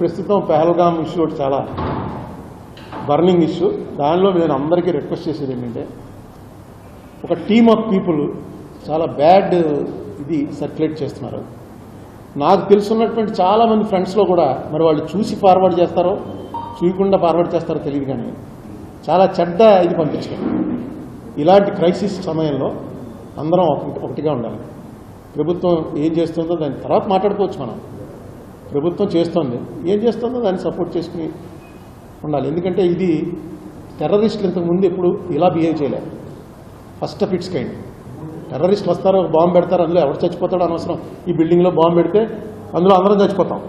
ప్రస్తుతం పెహల్గామ్ ఇష్యూ ఒకటి చాలా బర్నింగ్ ఇష్యూ. దానిలో నేను అందరికీ రిక్వెస్ట్ చేసేది ఏంటంటే ఒక టీమ్ ఆఫ్ పీపుల్ చాలా బ్యాడ్ ఇది సర్క్యులేట్ చేస్తున్నారు. నాకు తెలుసున్నటువంటి చాలామంది ఫ్రెండ్స్లో కూడా మరి వాళ్ళు చూసి ఫార్వర్డ్ చేస్తారో చూయకుండా ఫార్వర్డ్ చేస్తారో తెలియదు కానీ చాలా చెడ్డ ఇది పంపించారు ఇలాంటి క్రైసిస్ సమయంలో అందరం ఒకటిగా ఉండాలి. ప్రభుత్వం ఏం చేస్తుందో దాని తర్వాత మాట్లాడుకోవచ్చు మనం. ప్రభుత్వం చేస్తోంది. ఏం చేస్తుందో దాన్ని సపోర్ట్ చేసుకుని ఉండాలి. ఎందుకంటే ఇది టెర్రరిస్టులు ఇంతకుముందు ఎప్పుడు ఇలా బిహేవ్ చేయలేదు ఫస్ట్ ఆఫ్ ఇట్స్ కైండ్. టెర్రరిస్టులు వస్తారు బాంబు పెడతారు అందులో ఎవరు చచ్చిపోతాడో అనవసరం. ఈ బిల్డింగ్లో బాంబు పెడితే అందులో అందరం చచ్చిపోతాం.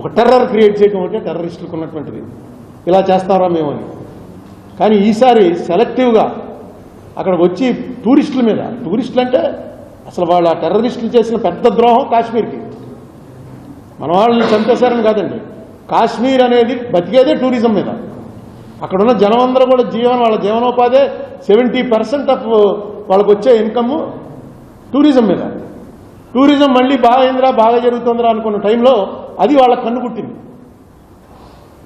ఒక టెర్రర్ క్రియేట్ చేయడం అంటే టెర్రరిస్టులకు ఉన్నటువంటిది ఇలా చేస్తారా మేము అని కానీ ఈసారి సెలెక్టివ్గా అక్కడ వచ్చి టూరిస్టుల మీద టూరిస్టులు అంటే అసలు వాళ్ళ టెర్రరిస్టులు చేసిన పెద్ద ద్రోహం కాశ్మీర్కి. మన వాళ్ళని చంపేశారని కాదండి. కాశ్మీర్ అనేది బతికేదే టూరిజం మీద. అక్కడున్న జనం అందరూ కూడా జీవనం వాళ్ళ జీవనోపాధి సెవెంటీ పర్సెంట్ ఆఫ్ వాళ్ళకు వచ్చే ఇన్కమ్ టూరిజం మీద. టూరిజం మళ్ళీ బాగా అయిందిరా బాగా జరుగుతుందిరా అనుకున్న టైంలో అది వాళ్ళ కన్ను కుట్టింది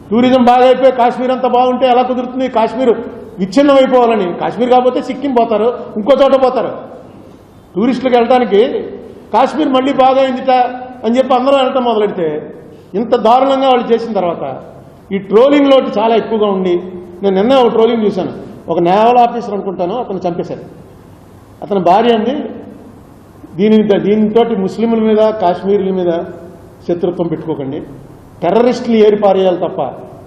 టూరిజం బాగా అయిపోయి కాశ్మీర్ అంతా బాగుంటే ఎలా కుదురుతుంది? కాశ్మీర్ విచ్ఛిన్నం అయిపోవాలని కాశ్మీర్ కాకపోతే సిక్కిం పోతారు ఇంకో చోట పోతారు. టూరిస్టులకు వెళ్ళడానికి కాశ్మీర్ మళ్ళీ బాగా అయిందిట అని చెప్పి అందరూ వెళ్ళటం మొదలెడితే ఇంత దారుణంగా వాళ్ళు చేసిన తర్వాత ఈ ట్రోలింగ్ లోటు చాలా ఎక్కువగా ఉండి నేను నిన్న ఒక ట్రోలింగ్ చూశాను. ఒక నేవల్ ఆఫీసర్ అనుకుంటాను అతను చంపేశారు. అతని భార్య అండి దీని దీనితో ముస్లింల మీద కాశ్మీర్ల మీద శత్రుత్వం పెట్టుకోకండి. టెర్రరిస్టులు ఏరిపారేయాలి తప్ప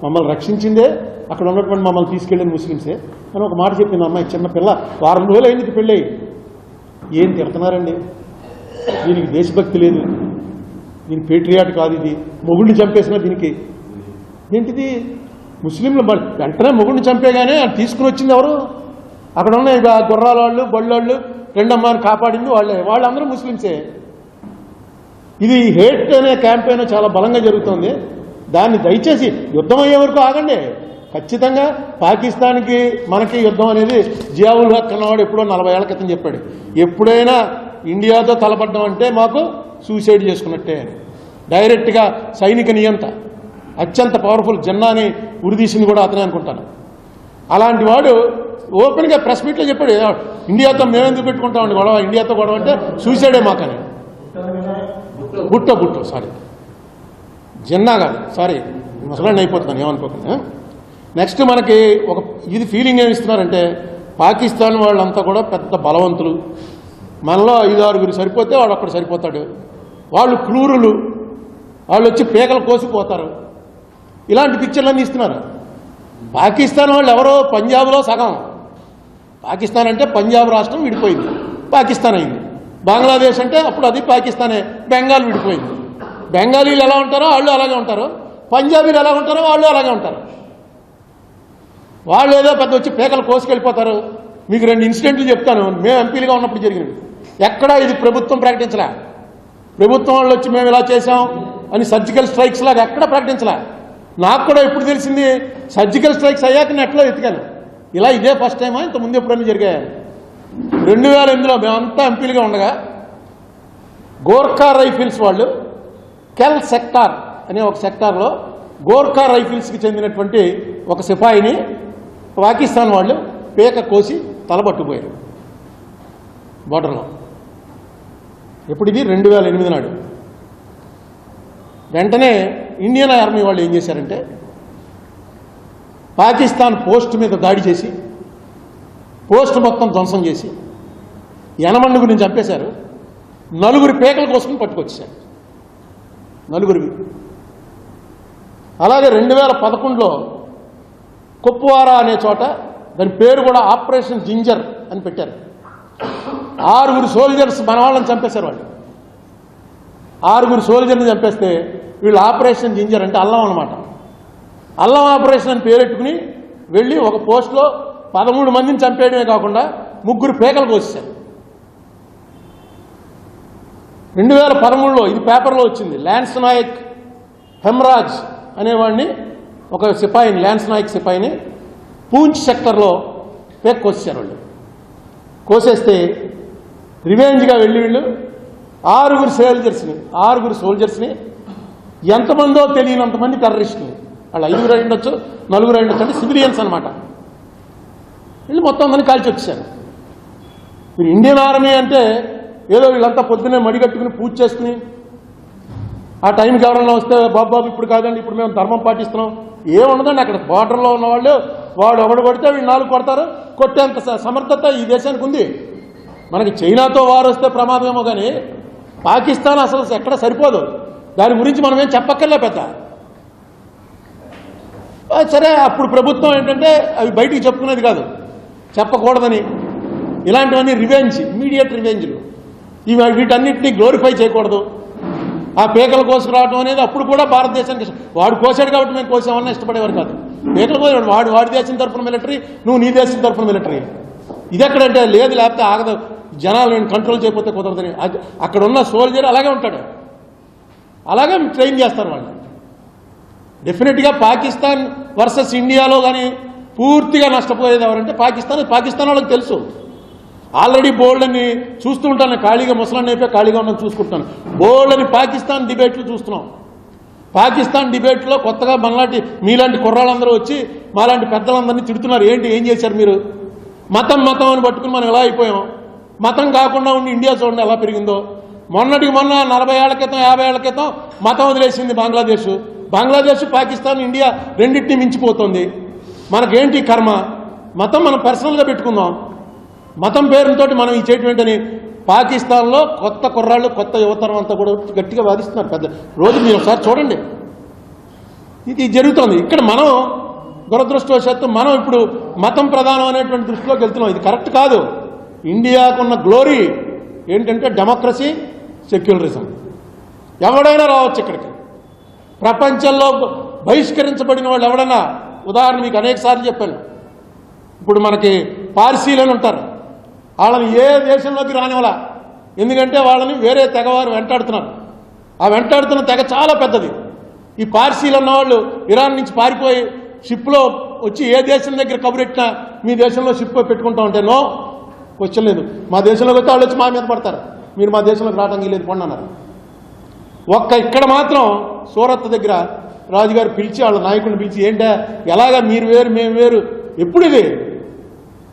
మమ్మల్ని రక్షించిందే అక్కడ ఉన్నటువంటి మమ్మల్ని తీసుకెళ్ళిన ముస్లింసే. అని ఒక మాట చెప్పింది అమ్మాయి చిన్న పిల్ల వారం రోజులు అయింది పెళ్ళి ఏం తిడుతున్నారండి? దీనికి దేశభక్తి లేదు. దీని పేట్రియాట్ కాదు ఇది. మొగుడిని చంపేసిన దీనికి. ఏంటిది? ముస్లింలు బ- వెంటనే మొగుడిని చంపేగానే అది తీసుకుని వచ్చింది ఎవరు? అక్కడ ఉన్న గుర్రాల వాళ్ళు బళ్ళోళ్ళు రెండమ్మని కాపాడింది వాళ్ళే. వాళ్ళందరూ ముస్లింసే. ఇది హేట్ అనే క్యాంపెయిన్ చాలా బలంగా జరుగుతుంది. దాన్ని దయచేసి యుద్ధం అయ్యే వరకు ఆగండి. ఖచ్చితంగా పాకిస్తాన్కి మనకి యుద్ధం అనేది జియావుల్ హక్ అన్నవాడు ఎప్పుడో నలభై ఏళ్ళ క్రితం చెప్పాడు. ఎప్పుడైనా ఇండియాతో తలపడ్డం అంటే మాకు సూసైడ్ చేసుకున్నట్టే అని. డైరెక్ట్గా సైనిక నియంత. అత్యంత పవర్ఫుల్ జెండాని ఉరిదీసింది కూడా అతనే అనుకుంటాను. అలాంటి వాడు ఓపెన్గా ప్రెస్ మీట్లో చెప్పాడు ఇండియాతో ఇండియాతో మేమెందుకు పెట్టుకుంటామండి గొడవ? ఇండియాతో గొడవ అంటే సూసైడే మాకని. బుట్టో బుట్టో సారీ. జిన్నా కాదు సారీ. ముసలాండి అయిపోతున్నాను ఏమనుకోకండి నెక్స్ట్ మనకి ఒక ఇది ఫీలింగ్ ఏమి ఇస్తున్నారంటే పాకిస్తాన్ వాళ్ళంతా కూడా పెద్ద బలవంతులు. మనలో ఐదు ఆరుగురు సరిపోతే వాడు అక్కడ సరిపోతాడు. వాళ్ళు క్రూరులు. వాళ్ళు వచ్చి పీకలు కోసిపోతారు. ఇలాంటి పిక్చర్లన్నీ ఇస్తున్నారు. పాకిస్తాన్ వాళ్ళు ఎవరో పంజాబ్లో సగం. పాకిస్తాన్ అంటే పంజాబ్ రాష్ట్రం విడిపోయింది. పాకిస్తాన్ అయింది. బంగ్లాదేశ్ అంటే అప్పుడు అది పాకిస్తానే. బెంగాల్ విడిపోయింది. బెంగాలీలు ఎలా ఉంటారో వాళ్ళు అలాగే ఉంటారు. పంజాబీలు ఎలా ఉంటారో వాళ్ళు అలాగే ఉంటారు. వాళ్ళు ఏదో పెద్ద వచ్చి పేకలు కోసుకెళ్ళిపోతారు. మీకు రెండు ఇన్సిడెంట్లు చెప్తాను. మేము ఎంపీలుగా ఉన్నప్పుడు జరిగినవి. ఎక్కడా ఇది ప్రభుత్వం ప్రకటించలే. ప్రభుత్వం వాళ్ళు వచ్చి మేము ఇలా చేసాం అని సర్జికల్ స్ట్రైక్స్ లాగా ఎక్కడ ప్రకటించలే? నాకు కూడా ఎప్పుడు తెలిసింది సర్జికల్ స్ట్రైక్స్ అయ్యాక నెట్లో ఎతికాను ఇలా ఇదే ఫస్ట్ టైమా ఇంత ముందు ఎప్పుడైనా జరిగాయి? రెండు వేల ఎనిమిదిలో మేమంతా ఎంపీలుగా ఉండగా గోర్ఖా రైఫిల్స్ వాళ్ళు కెల్ సెక్టార్ అనే ఒక సెక్టార్లో గోర్ఖా రైఫిల్స్కి చెందినటువంటి ఒక సిపాయిని పాకిస్తాన్ వాళ్ళు పేక కోసి తలబట్టుపోయారు బార్డర్లో. ఇప్పుడు ఇది? రెండు వేల ఎనిమిది నాడు. వెంటనే ఇండియన్ ఆర్మీ వాళ్ళు ఏం చేశారంటే పాకిస్తాన్ పోస్ట్ మీద దాడి చేసి పోస్ట్ మొత్తం ధ్వంసం చేసి యనమండుగురిని చంపేశారు. నలుగురి పేకల కోసం పట్టుకొచ్చేశారు. నలుగురివి. అలాగే రెండు వేల పదకొండులో కుప్వారా అనే చోట దాని పేరు కూడా ఆపరేషన్ జింజర్ అని పెట్టారు. ఆరుగురు సోల్జర్స్ మన వాళ్ళని చంపేశారు వాళ్ళు. ఆరుగురు సోల్జర్ని చంపేస్తే వీళ్ళు ఆపరేషన్ జింజర్ అంటే అల్లం అనమాట అల్లం ఆపరేషన్ అని పేరెట్టుకుని వెళ్ళి ఒక పోస్ట్లో పదమూడు మందిని చంపేయడమే కాకుండా ముగ్గురు పేకలు కోసేశారు. రెండు వేల పదమూడులో ఇది పేపర్లో వచ్చింది. ల్యాన్స్ నాయక్ హెమ్రాజ్ అనేవాడిని ఒక సిపాయిని ల్యాన్స్ నాయక్ సిపాయిని పూంచ్ సెక్టర్లో పేక్ కోసేశారు వాళ్ళు. కోసేస్తే రివెంజ్గా వెళ్ళి వీళ్ళు ఆరుగురు సోల్జర్స్ని ఆరుగురు సోల్జర్స్ని ఎంతమందో తెలియనంతమంది టెర్రరిస్టులు వాళ్ళు ఐదుగురు అయి ఉండొచ్చు నలుగురు అయి ఉండొచ్చు అంటే సివిలియన్స్ అనమాట వీళ్ళు మొత్తం అందరినీ కాల్చి వచ్చేసారు మీరు ఇండియన్ ఆర్మీ అంటే ఏదో వీళ్ళంతా పొద్దున్నే మడిగట్టుకుని పూజ చేసుకుని ఆ టైంకి ఎవరన్నా వస్తే బాబు బాబు ఇప్పుడు కాదండి ఇప్పుడు మేము ధర్మం పాటిస్తున్నాం. ఏముండదండి అక్కడ బార్డర్లో ఉన్న వాళ్ళు వాడు ఒకడు కొడితే వీళ్ళు నాలుగు కొడతారు. కొట్టేంత స- సమర్థత ఈ దేశానికి ఉంది. మనకి చైనాతో వారు వస్తే ప్రమాదమేమో కానీ పాకిస్తాన్ అసలు ఎక్కడ సరిపోదు. దాని గురించి మనం ఏం చెప్పక్కర్లే పెద్ద. సరే అప్పుడు ప్రభుత్వం ఏంటంటే అవి బయటికి చెప్పుకునేది కాదు. చెప్పకూడదని. ఇలాంటివన్నీ రివెంజ్ ఇమీడియట్ రివెంజ్లు ఇవి వీటన్నిటిని గ్లోరిఫై చేయకూడదు. ఆ పేకలు కోసుకురావడం అనేది అప్పుడు కూడా భారతదేశానికి వాడు కోసాడు కాబట్టి మేము కోసామన్నా ఇష్టపడేవారు కాదు. పేకలు కోసాడు వాడు వాడి దేశం తరఫున మిలిటరీ నువ్వు నీ దేశం తరఫున మిలిటరీ ఇది ఎక్కడంటే లేదు లేకపోతే ఆగదు. జనాలు నేను కంట్రోల్ చేయకపోతే కుదరదని. అక్కడ ఉన్న సోల్జర్ అలాగే ఉంటాడు. అలాగే ట్రైన్ చేస్తారు వాళ్ళు. డెఫినెట్గా పాకిస్తాన్ వర్సెస్ ఇండియాలో కానీ పూర్తిగా నష్టపోయేది ఎవరంటే పాకిస్తాన్ పాకిస్తాన్ వాళ్ళకి తెలుసు. ఆల్రెడీ బోల్డ్ అని చూస్తూ ఉంటాను ఖాళీగా ముసలాన్ని అయిపోయి ఖాళీగా ఉన్నాను చూసుకుంటాను. బోల్డ్ అని పాకిస్తాన్ డిబేట్లు చూస్తున్నాం. పాకిస్తాన్ డిబేట్లో కొత్తగా మనలాంటి మీలాంటి కుర్రాళ్ళందరూ వచ్చి మాలాంటి పెద్దలందరినీ తిడుతున్నారు. ఏంటి ఏం చేశారు మీరు? మతం మతం అని పట్టుకుని మనం ఎలా అయిపోయాం? మతం కాకుండా ఉండి ఇండియా చూడండి ఎలా పెరిగిందో. మొన్నటికి మొన్న నలభై ఏళ్ళ క్రితం యాభై ఏళ్ళ క్రితం మతం వదిలేసింది బంగ్లాదేశ్. బంగ్లాదేశ్ పాకిస్తాన్ ఇండియా రెండింటిని మించిపోతుంది. మనకేంటి కర్మ? మతం మనం పర్సనల్గా పెట్టుకుందాం. మతం పేరుతో మనం ఈ పాకిస్తాన్లో కొత్త కుర్రాళ్ళు కొత్త యువతరం అంతా కూడా గట్టిగా వాదిస్తున్నారు పెద్ద రోజు మీరు ఒకసారి చూడండి. ఇది జరుగుతోంది. ఇక్కడ మనం దురదృష్టవశాత్తు మనం ఇప్పుడు మతం ప్రధానం అనేటువంటి దృష్టిలోకి వెళ్తున్నాం. ఇది కరెక్ట్ కాదు. ఇండియాకున్న గ్లోరీ ఏంటంటే డెమోక్రసీ సెక్యులరిజం ఎవడైనా రావచ్చు ఇక్కడికి. ప్రపంచంలో బహిష్కరించబడిన వాళ్ళు ఎవడైనా ఉదాహరణ మీకు అనేకసార్లు చెప్పాను. ఇప్పుడు మనకి పార్సీలని ఉంటారు. వాళ్ళని ఏ దేశంలోకి రానివ్వాల. ఎందుకంటే వాళ్ళని వేరే తెగవారు వెంటాడుతున్నారు. ఆ వెంటాడుతున్న తెగ చాలా పెద్దది. ఈ పార్సీలు ఉన్నవాళ్ళు ఇరాన్ నుంచి పారిపోయి షిప్లో వచ్చి ఏ దేశం దగ్గర కబురెట్టినా మీ దేశంలో షిప్ పెట్టుకుంటా ఉంటే నో క్వశ్చన్ లేదు మా దేశంలోకి వస్తే వాళ్ళు వచ్చి మా మీద పడతారు. మీరు మా దేశంలోకి రావడానికి లేదు పండి అన్నారు. ఒక్క ఇక్కడ మాత్రం సూరత్ దగ్గర రాజుగారు పిలిచి వాళ్ళ నాయకుడిని పిలిచి ఏంటా ఎలాగా మీరు వేరు మేము వేరు? ఎప్పుడు ఇది?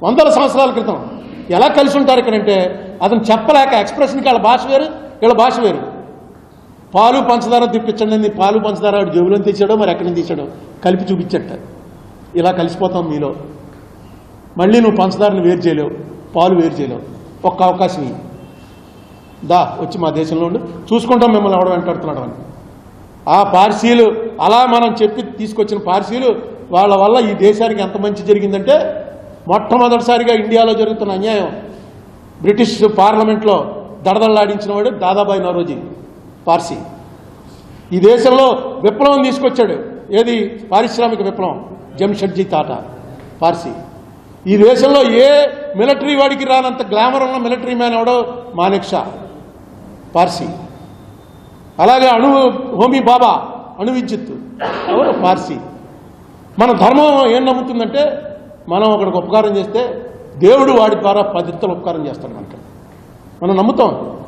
వందల సంవత్సరాల క్రితం. ఎలా కలిసి ఉంటారు ఇక్కడంటే అతను చెప్పలేక ఎక్స్ప్రెషన్కి వాళ్ళ భాష వేరు వీళ్ళ భాష వేరు. పాలు పంచదార తెప్పించండి అని పాలు పంచదార వాడు జేబులో తీసాడో మరి ఎక్కడి నుంచి కలిపి చూపించట. ఇలా కలిసిపోతాం మీలో. మళ్ళీ నువ్వు పంచదారని వేరు చేయలేవు. పాలు వేరు చేయలేవు. ఒక్క అవకాశం ఇయ్యి. దా వచ్చి మా దేశంలో ఉండి. చూసుకుంటాం మిమ్మల్ని ఎవడ వెంటాడుతున్నాడు అని. ఆ పార్సీలు అలా మనం చెప్పి తీసుకొచ్చిన పార్సీలు వాళ్ళ వల్ల ఈ దేశానికి ఎంత మంచి జరిగిందంటే మొట్టమొదటిసారిగా ఇండియాలో జరుగుతున్న అన్యాయం. బ్రిటిష్ పార్లమెంట్లో దడదళ్ళాడించిన వాడు దాదాబాయి నవరోజీ పార్సీ. ఈ దేశంలో విప్లవం తీసుకొచ్చాడు. ఏది? పారిశ్రామిక విప్లవం. జంషెడ్జీ తాటా పార్సీ. ఈ దేశంలో ఏ మిలిటరీ వాడికి రానంత గ్లామర్ ఉన్న మిలిటరీ మ్యాన్ ఎవడో మానెక్ షా పార్సీ. అలాగే అణు హోమీ బాబా అణు విద్యుత్ ఎవరు పార్సీ. మన ధర్మం ఏం నమ్ముతుందంటే మనం ఒకడికి ఉపకారం చేస్తే దేవుడు వాడి ద్వారా పదింతలు ఉపకారం చేస్తాడు మనకి. మనం నమ్ముతాం.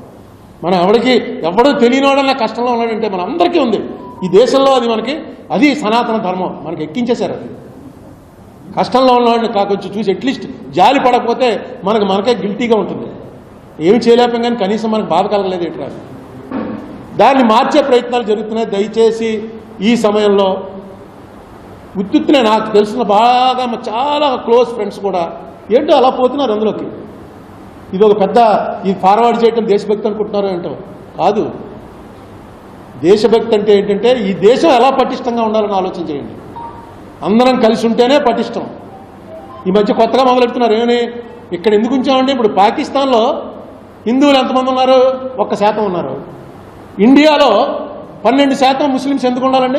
మనం ఎవడికి ఎవడో తెలియనివాడన్నా కష్టంలో ఉన్నాడంటే మన అందరికీ ఉంది. ఈ దేశంలో అది మనకి అది సనాతన ధర్మం. మనకి ఎక్కించేశారు అది. కష్టంలో ఉన్నవాడిని కాకొచ్చి చూసి అట్లీస్ట్ జాలి పడకపోతే మనకు మనకే గిల్టీగా ఉంటుంది. ఏమి చేయలేకపోయాం కానీ కనీసం మనకు బాధ కలగలేదు ఎట్లా దాన్ని మార్చే ప్రయత్నాలు జరుగుతున్నాయి. దయచేసి ఈ సమయంలో ఉత్తుత్తునే నాకు తెలిసిన బాగా మా చాలా క్లోజ్ ఫ్రెండ్స్ కూడా ఏంటో అలా పోతున్నారు అందులోకి. ఇది ఒక పెద్ద ఇది ఫార్వర్డ్ చేయటం దేశభక్తి అనుకుంటున్నారు ఏంటో? కాదు. దేశభక్తి అంటే ఏంటంటే ఈ దేశం ఎలా పటిష్టంగా ఉండాలని ఆలోచన చేయండి. అందరం కలిసి ఉంటేనే పటిష్టం. ఈ మధ్య కొత్తగా మొదలెడుతున్నారు ఏమని? ఇక్కడ ఎందుకు ఉంచామంటే ఇప్పుడు పాకిస్తాన్లో హిందువులు ఎంతమంది ఉన్నారు? ఒక్క శాతం ఉన్నారు. ఇండియాలో పన్నెండు శాతం ముస్లిమ్స్ ఎందుకు ఉండాలండి?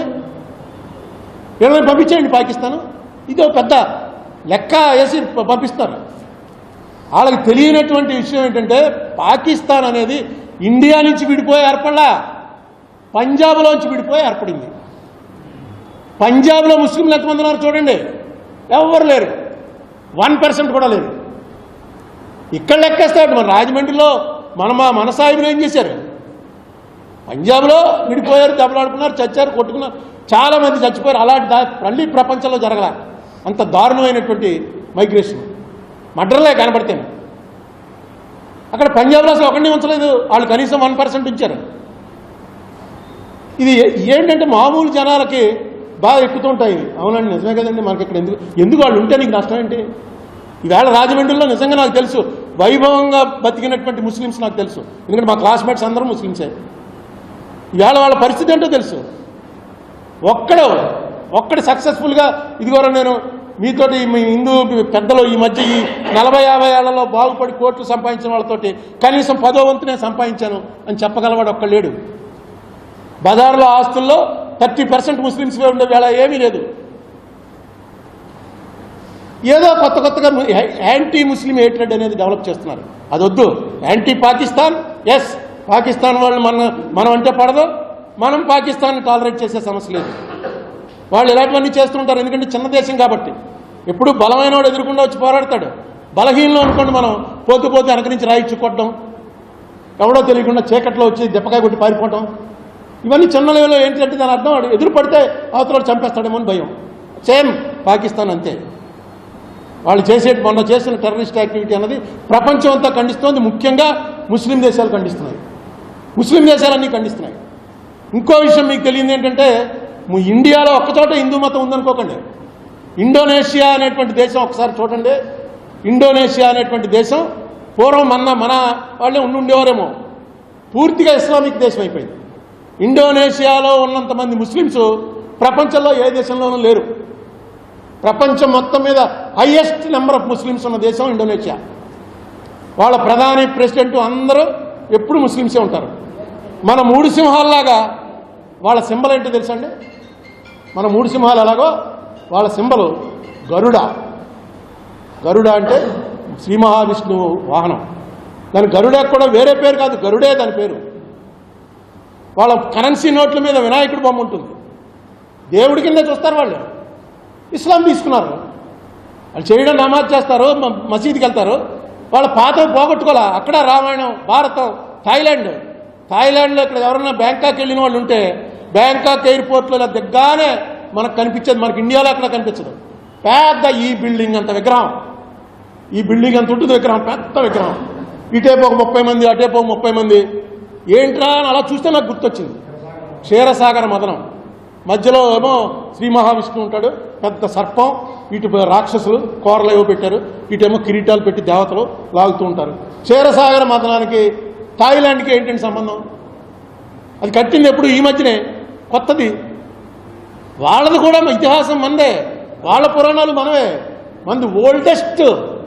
వీళ్ళని పంపించేయండి పాకిస్తాన్. ఇది ఒక పెద్ద లెక్క వేసి ప- పంపిస్తారు. వాళ్ళకి తెలియనటువంటి విషయం ఏంటంటే పాకిస్తాన్ అనేది ఇండియా నుంచి విడిపోయి ఏర్పడలా. పంజాబ్లోంచి విడిపోయి ఏర్పడింది. పంజాబ్లో ముస్లింలు ఎంతమంది ఉన్నారు చూడండి. ఎవరు లేరు. వన్ పర్సెంట్ కూడా లేరు ఇక్కడ లెక్కేస్తాడు మన రాజమండ్రిలో మన మా మన సాహిబులు ఏం చేశారు? పంజాబ్లో విడిపోయారు దెబ్బలాడుకున్నారు చచ్చారు కొట్టుకున్నారు. చాలా మంది చచ్చిపోయారు. అలాంటి దా మళ్ళీ ప్రపంచంలో జరగల. అంత దారుణమైనటువంటి మైగ్రేషన్. మడ్రలే కనబడితే. అక్కడ పంజాబ్లో అసలు ఒకరిని ఉంచలేదు. వాళ్ళు కనీసం వన్ పర్సెంట్ ఉంచారు. ఇది ఏంటంటే మామూలు జనాలకి బాగా ఎక్కుతుంటాయి. అవునండి నిజమే కదండి. మనకి ఇక్కడ ఎందుకు ఎందుకు వాళ్ళు ఉంటే నీకు నష్టం ఏంటి? ఈవేళ రాజమండ్రిలో నిజంగా నాకు తెలుసు. వైభవంగా బతికినటువంటి ముస్లిమ్స్ నాకు తెలుసు. ఎందుకంటే మా క్లాస్మేట్స్ అందరూ ముస్లిమ్సే. ఈవేళ వాళ్ళ పరిస్థితి ఏంటో తెలుసు. ఒక్కడు ఒక్కడు సక్సెస్ఫుల్గా ఇదిగోరా నేను మీతోటి మీ హిందూ పెద్దలు ఈ మధ్య ఈ నలభై యాభై ఏళ్ళలో బాగుపడి కోట్లు సంపాదించిన వాళ్ళతోటి కనీసం పదో వంతు నేను సంపాదించాను అని చెప్పగలవాడు ఒక్క లేడు. బజార్లో ఆస్తుల్లో థర్టీ పర్సెంట్ ముస్లిమ్స్ ఉండే వేళ ఏమీ లేదు. ఏదో కొత్త కొత్తగా యాంటీ ముస్లిం హేట్రెడ్ అనేది డెవలప్ చేస్తున్నారు. అది వద్దు యాంటీ పాకిస్తాన్ ఎస్. పాకిస్తాన్ వాళ్ళు మన మనం అంటే పడదు. మనం పాకిస్తాన్ టాలరేట్ చేసే సమస్య లేదు. వాళ్ళు ఇలాంటివన్నీ చేస్తుంటారు. ఎందుకంటే చిన్న దేశం కాబట్టి. ఎప్పుడు బలమైన వాడు ఎదురుకుండా వచ్చి పోరాడతాడు. బలహీనలో అనుకోండి మనం పోతూ పోతూ వెనక నుంచి రాయిచ్చుకోవడం ఎవడో తెలియకుండా చీకట్లో వచ్చి దెబ్బకాయ కొట్టి పారిపోవటం. ఇవన్నీ చిన్న లెవెల్లో ఏంటంటే దాని అర్థం వాడు ఎదురు పడితే అవతల చంపేస్తాడేమో అని భయం. సేమ్ పాకిస్తాన్ అంతే. వాళ్ళు చేసే మొన్న చేసిన టెర్రరిస్ట్ యాక్టివిటీ అన్నది ప్రపంచం అంతా ఖండిస్తుంది. ముఖ్యంగా ముస్లిం దేశాలు ఖండిస్తున్నాయి. ముస్లిం దేశాలన్నీ ఖండిస్తున్నాయి. ఇంకో విషయం మీకు తెలియదు ఏంటంటే ఇండియాలో ఒక్కచోట హిందూ మతం ఉందనుకోకండి. ఇండోనేషియా అనేటువంటి దేశం ఒకసారి చూడండి. ఇండోనేషియా అనేటువంటి దేశం పూర్వం మన మన వాళ్ళే ఉండి ఉండేవారేమో. పూర్తిగా ఇస్లామిక్ దేశం అయిపోయింది. ఇండోనేషియాలో ఉన్నంతమంది ముస్లిమ్స్ ప్రపంచంలో ఏ దేశంలోనూ లేరు. ప్రపంచం మొత్తం మీద హయ్యెస్ట్ నెంబర్ ఆఫ్ ముస్లిమ్స్ ఉన్న దేశం ఇండోనేషియా. వాళ్ళ ప్రధాని ప్రెసిడెంట్ అందరూ ఎప్పుడు ముస్లిమ్సే ఉంటారు. మన మూడు సింహాల్లాగా వాళ్ళ సింబల్ ఏంటో తెలుసు అండి మన మూడు సింహాలు ఎలాగో? వాళ్ళ సింబల్ గరుడ. గరుడ అంటే శ్రీ మహావిష్ణువు వాహనం. దాని గరుడ కూడా వేరే పేరు కాదు గరుడే దాని పేరు. వాళ్ళ కరెన్సీ నోట్ల మీద వినాయకుడు బొమ్మ ఉంటుంది. దేవుడి కింద చూస్తారు వాళ్ళు. ఇస్లాం తీసుకున్నారు. వాళ్ళు చేయడం నమాజ్ చేస్తారు మ- మసీదుకి వెళ్తారు. వాళ్ళ పాత పోగొట్టుకోలే అక్కడ రామాయణం భారతం థాయిలాండ్. థాయిలాండ్లో ఇక్కడ ఎవరైనా బ్యాంకాక్ వెళ్ళిన వాళ్ళు ఉంటే బ్యాంకాక్ ఎయిర్పోర్ట్లో ఇలా దిగ్గానే మనకు కనిపించేది మనకి ఇండియాలో అక్కడ కనిపించదు. పెద్ద ఈ బిల్డింగ్ అంత విగ్రహం. ఈ బిల్డింగ్ అంత ఉంటుంది విగ్రహం పెద్ద విగ్రహం. ఇటేపు ఒక ముప్పై మంది అటేపు ఒక ముప్పై మంది. ఏంట్రా అని అలా చూస్తే నాకు గుర్తొచ్చింది. క్షీరసాగర మదనం. మధ్యలో ఏమో శ్రీ మహావిష్ణువు ఉంటాడు పెద్ద సర్పం ఇటు రాక్షసులు కూరలు ఏవో పెట్టారు ఇటేమో కిరీటాలు పెట్టి దేవతలు లాగుతూ ఉంటారు. క్షీరసాగర మదనానికి థాయిలాండ్కి ఏంటంటే సంబంధం? అది కట్టింది ఎప్పుడు ఈ మధ్యనే? కొత్తది. వాళ్ళది కూడా ఇతిహాసం మందే. వాళ్ళ పురాణాలు మనమే మంది ఓల్డెస్ట్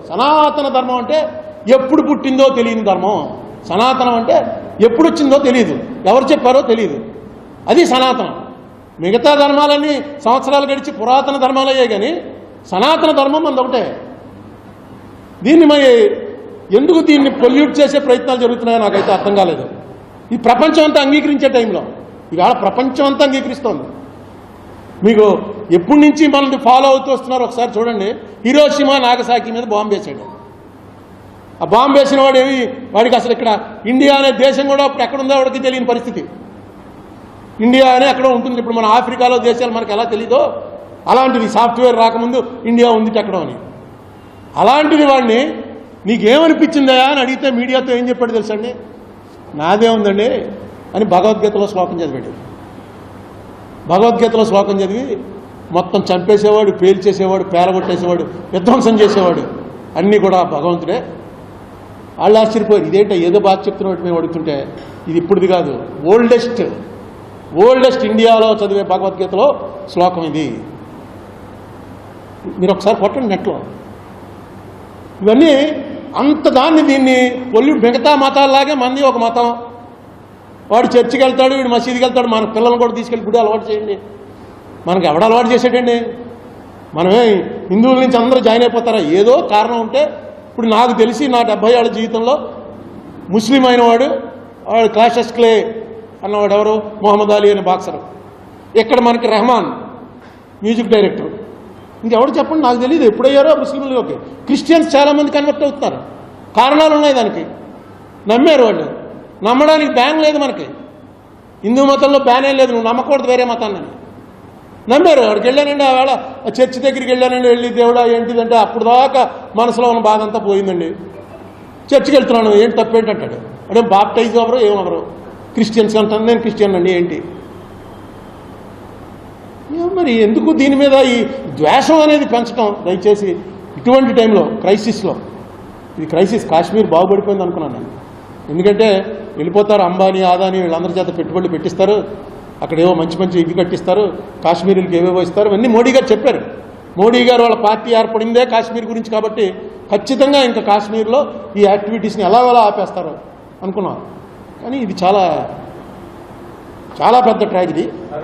సనాతన ధర్మం అంటే ఎప్పుడు పుట్టిందో తెలియని ధర్మం. సనాతనం అంటే ఎప్పుడు వచ్చిందో తెలియదు ఎవరు చెప్పారో తెలియదు అది సనాతనం. మిగతా ధర్మాలన్నీ సంవత్సరాలు గడిచి పురాతన ధర్మాలు అయ్యాయి కానీ సనాతన ధర్మం మనది ఒకటే. దీన్ని మరి ఎందుకు దీన్ని పొల్యూట్ చేసే ప్రయత్నాలు జరుగుతున్నాయో నాకైతే అర్థం కాలేదు. ఈ ప్రపంచం అంతా అంగీకరించే టైంలో ఇవాళ ప్రపంచం అంతా అంగీకరిస్తోంది. మీకు ఎప్పటి నుంచి మనల్ని ఫాలో అవుతూ వస్తున్నారు ఒకసారి చూడండి. హీరోషిమా నాగసాకి మీద బాంబు వేసాడు ఆ బాంబు వేసిన వాడు ఏమి వాడికి అసలు ఇక్కడ ఇండియా అనే దేశం కూడా అప్పుడు ఎక్కడుందో వాడికి తెలియని పరిస్థితి. ఇండియా అనే ఎక్కడో ఉంటుంది. ఇప్పుడు మన ఆఫ్రికాలో దేశాలు మనకు ఎలా తెలీదో అలాంటిది సాఫ్ట్వేర్ రాకముందు ఇండియా ఉంది ఎక్కడో అని. అలాంటిది వాడిని నీకేమనిపించిందా అని అడిగితే మీడియాతో ఏం చెప్పాడు తెలుసండి నాదే ఉందండి అని భగవద్గీతలో శ్లోకం చదివాడు. భగవద్గీతలో శ్లోకం చదివి మొత్తం చంపేసేవాడు పేల్చేసేవాడు పేలగొట్టేసేవాడు విధ్వంసం చేసేవాడు. అన్నీ కూడా భగవంతుడే. వాళ్ళు ఆశ్చర్యపోయారు. ఇదేంట ఏదో బాగా చెప్తున్నట్టు మేము అడుగుతుంటే ఇది ఇప్పుడుది కాదు. ఓల్డెస్ట్ ఓల్డెస్ట్ ఇండియాలో చదివే భగవద్గీతలో శ్లోకం ఇది. మీరు ఒకసారి కొట్టండి నెట్లో. ఇవన్నీ అంత దాన్ని దీన్ని పొల్లి మిగతా మతాలలాగే మంది ఒక మతం. వాడు చర్చికి వెళ్తాడు వీడు మసీదుకి వెళ్తాడు మన పిల్లల్ని కూడా తీసుకెళ్ళి గుడి అలవాటు చేయండి. మనకి ఎవడ అలవాటు చేసేటండి? మనమే హిందువుల నుంచి అందరూ జాయిన్ అయిపోతారా? ఏదో కారణం ఉంటే ఇప్పుడు నాకు తెలిసి నా డెబ్బై ఏళ్ళ జీవితంలో ముస్లిం అయినవాడు వాడు క్లాషస్ క్లాషెస్ క్లే అన్నవాడు ఎవరు? మొహమ్మద్ అలీ అనే బాక్సర్ ఇక్కడ మనకి రెహమాన్? మ్యూజిక్ డైరెక్టర్ ఇంకెవడు చెప్పండి? నాకు తెలియదు ఎప్పుడయ్యారో ముస్లింలలోకి. క్రిస్టియన్స్ చాలామంది కన్వర్ట్ అవుతున్నారు. కారణాలు ఉన్నాయి దానికి. నమ్మారు వాళ్ళు. నమ్మడానికి బ్యాన్ లేదు మనకి. హిందూ మతంలో బ్యాన్ ఏం లేదు. నువ్వు నమ్మకూడదు వేరే మతాన్ని. నమ్మారు అక్కడికి వెళ్ళానండి ఆవేళ చర్చి దగ్గరికి వెళ్ళానండి వెళ్ళి దేవుడా ఏంటిదంటే అప్పుడు దాకా మనసులో ఉన్న బాధ అంతా పోయిందండి. చర్చికి వెళ్తున్నాను ఏంటి తప్పేంటంటాడు అంటే బాప్టైజ్ ఎవరు ఏమవరు క్రిస్టియన్స్ అంటాను నేను క్రిస్టియన్ అండి ఏంటి? మరి ఎందుకు దీని మీద ఈ ద్వేషం అనేది పెంచడం దయచేసి ఇటువంటి టైంలో క్రైసిస్లో. ఇది క్రైసిస్ కాశ్మీర్ బాగుపడిపోయింది అనుకున్నాను నేను. ఎందుకంటే వెళ్ళిపోతారు అంబానీ ఆదాని వీళ్ళందరి చేత పెట్టుబడులు పెట్టిస్తారు. అక్కడ ఏవో మంచి మంచి ఇవి కట్టిస్తారు కాశ్మీరీలకు ఏవేవో ఇస్తారు ఇవన్నీ మోడీ గారు చెప్పారు. మోడీ గారు వాళ్ళ పార్టీ ఏర్పడిందే కాశ్మీర్ గురించి కాబట్టి ఖచ్చితంగా ఇంకా కాశ్మీర్లో ఈ యాక్టివిటీస్ని ఎలా ఎలా ఆపేస్తారు అనుకున్నాం. కానీ ఇది చాలా చాలా పెద్ద ట్రాజిడీ.